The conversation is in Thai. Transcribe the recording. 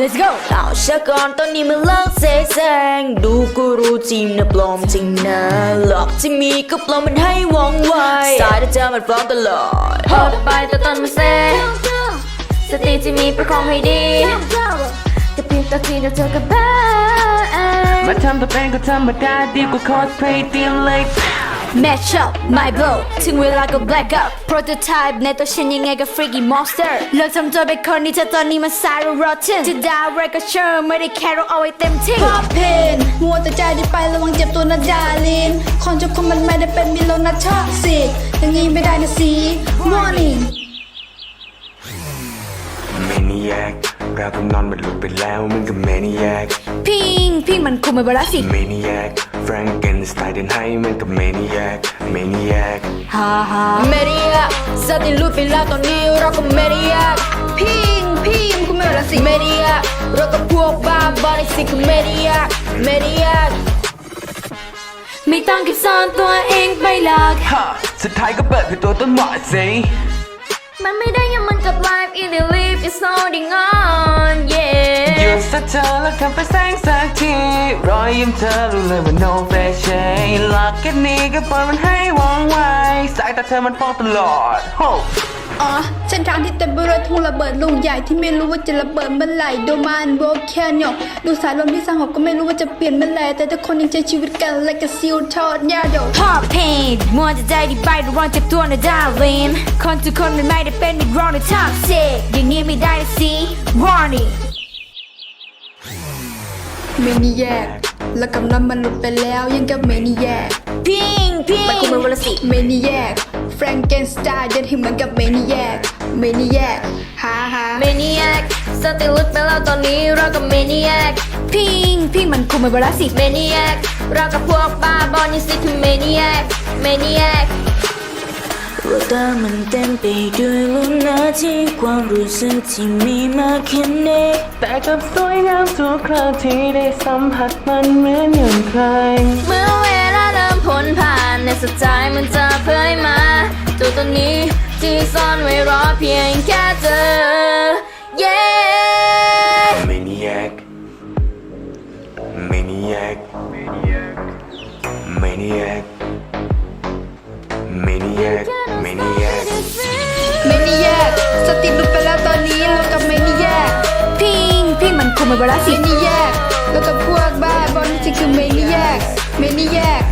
let's go เอาชะก่อนตอนนี้มันเลิกเสแสร้งดูก็รู้จริงนะปลอมจริงนะ หลอกที่มีก็ปลอมมันให้หว่องไว สายแต่เธอมันปลอมตลอดพอไปแต่ตอนมาเซสติที่มีประคองให้ดีแต่เพียงแต่ทีเดียวเธอก็บ้ามาทำตัวเป็นก็ธรรมดาดีกว่าคอสเพลย์เตรียมเล็ก match up my blow ถึงเวลาก็ black up prototype ในตัวฉันยังไงก็ freaky monster เลิกทำตัวเป็นคนนี้เธอตอนนี้มัน sour rotten จะด่าอะไรก็เชิญไม่ได้แค่เราเอาไว้เต็มที่พอเพนมัวแต่ใจดีไประวังเจ็บตัวนะดาลินคนจบคนมันไม่ได้เป็นมิโลนะชอบสิอย่างงี้ไม่ได้นะสิ warning เมนิแยกเรากำนอนมันหลุดไปแล้วมึงกับเมนิแยกพิงพิงมันคุมไม่บราสิ เมนิแยก แฟรงเกนสไตล์เดินให้มึงกับเมนิแยกเมนิแยกฮ่าฮ่าเมริยาสติหลุดไปแล้วตอนนี้เราก็เมริยาพิงพิงคุณไม่รู้สิเมริยาเราก็พวกบ้าบอลสิคือเมริยาเมริยาไม่ต้องเก็บซ่อนตัวเองไปหรอกฮะสุดท้ายก็เปิดคือตัวต้นหมอสิมันไม่ได้ยังมันกับ life in the live is holding on หยุ yeah ด สักเธอแล้วทำไปแสงสักทีรอยยิ้มเธอรู้เลยว่า no fashion หลักแค่นี้ก็ปล่อยมันให้หวังไวสายตาเธอมันฟ้องตลอดโฮอ๋อเส้นทางที่เต็มไปด้วยทุ่งระเบิดลูกใหญ่ที่ไม่รู้ว่าจะระเบิดเมื่อไหร่โดมันโบแคนยองดูสายลมที่สงบก็ไม่รู้ว่าจะเปลี่ยนเมื่อไหร่แต่ทุกคนยังใช้ชีวิตกัน like a seal ทอดยาโดพอเพนมัวจะใจดีไประวังเจ็บตัวนะดารินคนทุกคนมันไม่ได้เป็นมิกรอนหรือท็อกซิกอย่างนี้ไม่ได้นะสิ warning เมนิแยก แล้วกำลังมันหลุดไปแล้วยังกับเมนิแยกพิงพิงมันคุมไม่บราสิเมนิแยกแฟรงเกนสไตล์เดินให้เหมือนกับเมนิแยกเมนิแยกฮ่าฮ่า maniac สติหลุดไปแล้วตอนนี้เราก็ maniac พิงพิงมันคุมไม่บราสิ maniac เรากับพวกบ้าบอลนี่สิคือ maniac maniac ว่าตามันเต็มไปด้วยลุ้นนาที่ความรู้สึกที่มีมากแค่ไหนแต่กับสวยงามทุกครั้งที่ได้สัมผัสมันเหมือนอย่างใคร เมื่อเวลาเริ่มพ้นผ่านในสุดท้ายมันจะเผยมาตัวตนนี้ที่ซ่อนไว้รอเพียงแค่เธอ yeah เมนิแย พิงมันคุมไม่บราเมสินิแยกแล้วกับพวกบ้าบอลที่คือเมนิแยกเมนิแยก